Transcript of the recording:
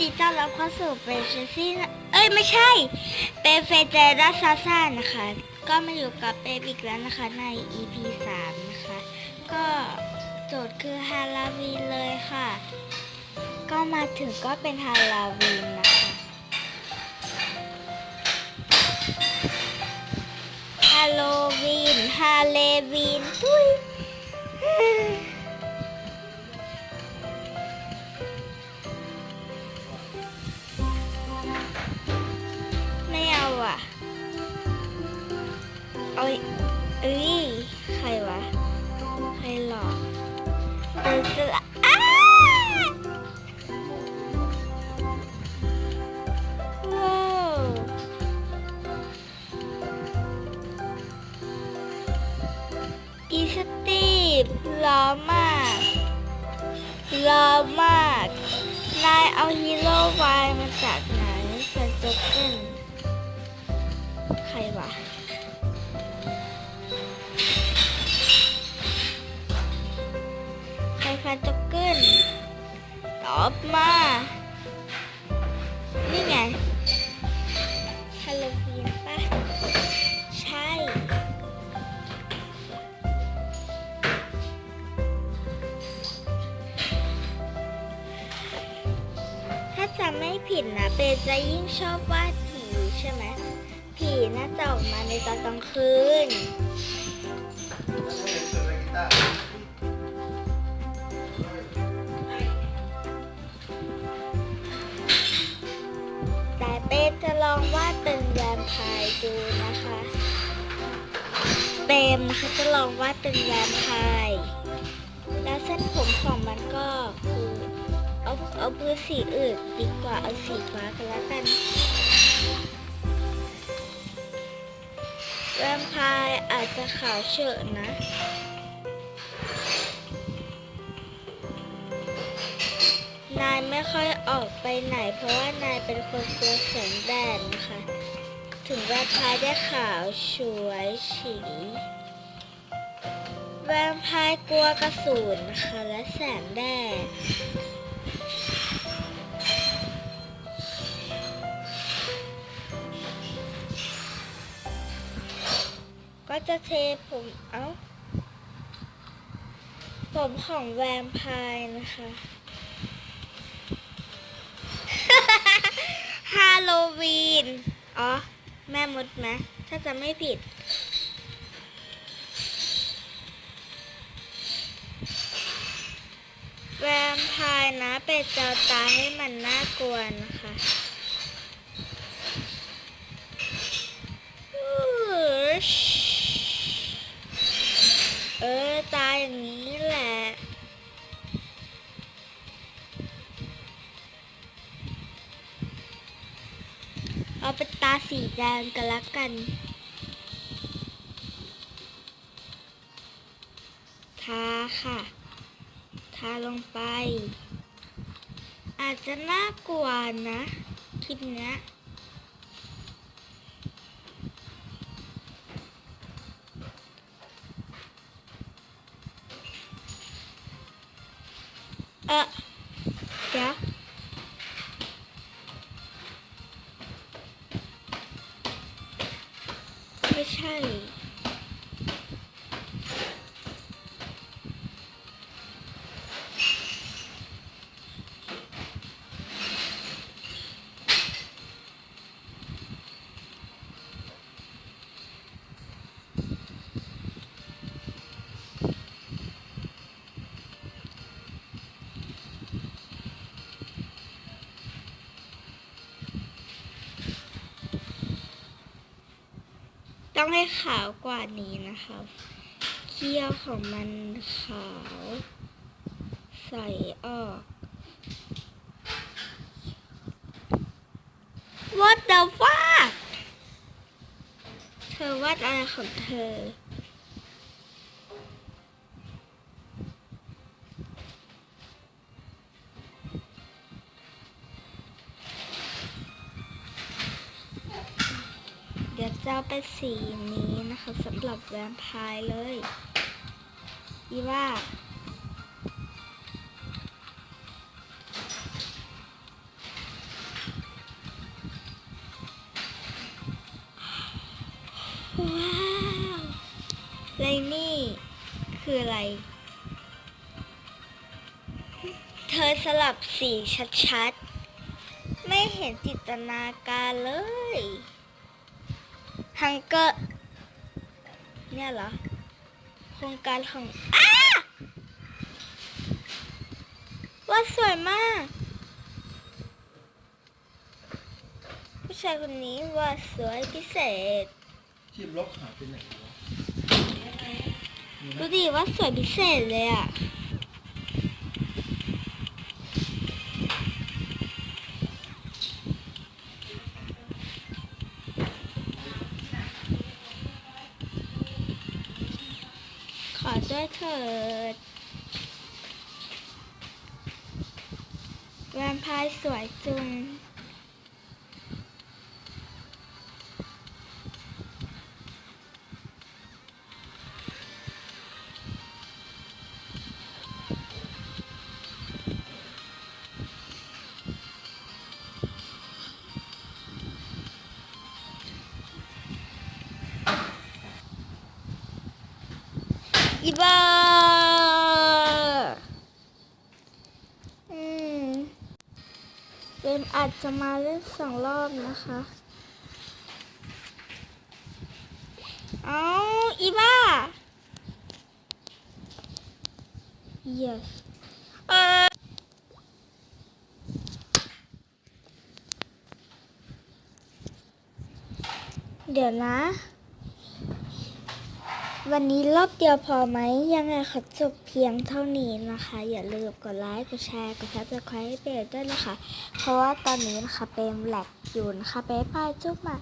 ดีต้อนรับเข้าสู่เป็นเชซี่เอ้ยไม่ใช่ เป็นเฟเจราซาซ่านะคะ ก็มาอยู่กับเป๊ปอีกแล้วนะคะใน EP 3 นะคะ ก็โจทย์คือฮาลาวีนเลยค่ะ ก็มาถึงก็เป็นฮาลาวีนนะคะฮาโลวีนฮาเลวีนอุ้ย เดินสละอ้าว้าวอีสตีฟล้อมากล้อมาก นายเอาฮีโร่วายมาจากไหนแฟนจ็อกเกิลใครวะ เปจะยิ่งชอบวาดผีใช่ไหมผีน่าจะออกมาในตอนกลางคืน แต่เป้จะลองวาดเป็นแวมไพร์ดูนะคะเปมนะคะจะลองวาดเป็นแวมไพร์แล้วเส้นผมของมันก็ เอาเอาเบอร์สีอื่นดีกว่าเอาสีฟ้ากันแล้วกันแวมไพร์อาจจะขาวเฉอะนะนายไม่ค่อยออกไปไหน เพราะว่านายเป็นคนกลัวแสงแดดนะคะ ถึงแวมไพร์ได้ขาวสวยฉีแวมไพร์กลัวกระสุนนะคะและแสงแดด จะเทผมเอ้า ผมของแวมไพร์นะคะฮาโลวีน อ๋อ แม่มดไหมถ้าจะไม่ผิด แวมไพร์นะ เป็ดเจ้าตาให้มันน่ากลัวนะคะอื้อ เออ ตาอย่างนี้แหละ เอาเป็นตาสีแดงกันละกัน ทาค่ะ ทาลงไป อาจจะน่ากลัวนะ คลิปเนี้ย เออเดี๋ยวไม่ใช่ ต้องให้ขาวกว่านี้นะคะเคี้ยวของมันขาว ใส่ออก What the fuck เธอวาดอะไรของเธอ ยวจะเอป็นสีนี้นะคะสำหรับแวมพายเลยอีว่าว้าวไรนี่คืออะไร เธอสลับสีชัดๆ ไม่เห็นจิตนาการเลย ฮังเกอร์เนี่ยเหรอ โครงการของอ้าว่าดสวยมาก ผู้ชายคนนี้ว่าดสวยพิเศษคลิปลบหายไปไหนวะมีไหมดูดิว่าสวยพิเศษเลยอะ ด้วยเถิดแวมพายสวยจุง อีบ้าอืมเกมอาจจะมาเล่นสองรอบนะคะ เอาอีบ้า yes เออเดี๋ยวนะ วันนี้รอบเดียวพอไหม ยังไงขอจบเพียงเท่านี้นะคะ อย่าลืมกดไลค์ กดแชร์ กดซับสไครต์ให้เบลด้วยนะคะ เพราะว่าตอนนี้นะคะเป็นแหลกอยู่นะคะบ๊ายบายจุ๊บมา